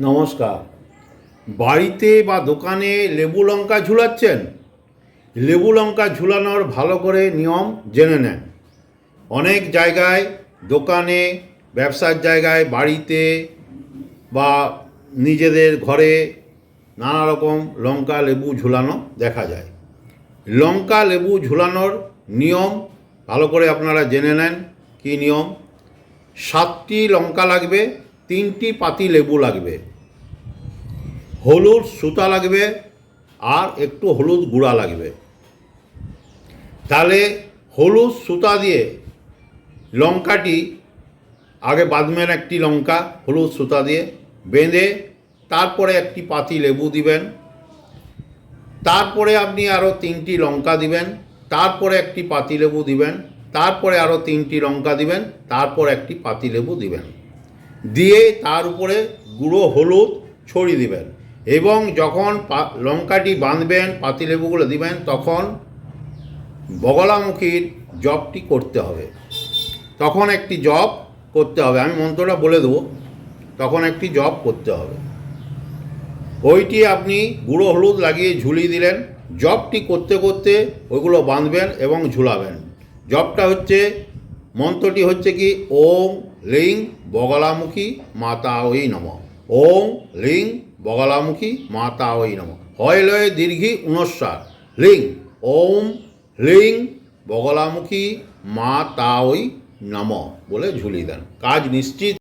নমস্কার। বাড়িতে বা দোকানে লেবু লঙ্কা ঝুলাচ্ছেন? লেবু লঙ্কা ঝুলানোর ভালো করে নিয়ম জেনে নেন। অনেক জায়গায় দোকানে, ব্যবসার জায়গায়, বাড়িতে বা নিজেদের ঘরে নানা রকম লঙ্কা লেবু ঝুলানো দেখা যায়। লঙ্কা লেবু ঝুলানোর নিয়ম ভালো করে আপনারা জেনে নেন। কী নিয়ম? সাতটি লঙ্কা লাগবে তিনটি পাতি লেবু লাগবে। হলুদ সুতা লাগবে আর একটু হলুদ গুঁড়া লাগবে। তাহলে হলুদ সুতা দিয়ে লঙ্কাটি, আগে বাঁধবেন একটি লঙ্কা হলুদ সুতা দিয়ে বেঁধে তারপরে একটি পাতি লেবু দিবেন। তারপরে আপনি আরও তিনটি লঙ্কা দিবেন, তারপরে একটি পাতি লেবু দিবেন, তারপরে আরও তিনটি লঙ্কা দিবেন, তারপর একটি পাতি লেবু দিবেন। দিয়ে তার উপরে গুঁড়ো হলুদ ছড়িয়ে দিবেন। এবং যখন লঙ্কাটি বাঁধবেন, পাতিলেবুগুলো দিবেন, তখন বগলামুখীর জবটি করতে হবে। তখন একটি জব করতে হবে। আমি মন্ত্রটা বলে দেবো। তখন একটি জব করতে হবে। ওইটি আপনি গুঁড়ো হলুদ লাগিয়ে ঝুলিয়ে দিলেন। জবটি করতে করতে ওইগুলো বাঁধবেন এবং ঝুলাবেন। জবটা হচ্ছে মন্ত্রটি হচ্ছে কি, ওং লিং বগলামুখী মাতা ওই নম। ওম লিং বগলামুখী মাতা ওই নম। হয় লয়ে দীর্ঘি উনস্বার। লিং, ওম লিং বগলামুখী মা তা ওই নম বলে ঝুলি দেন। কাজ নিশ্চিত।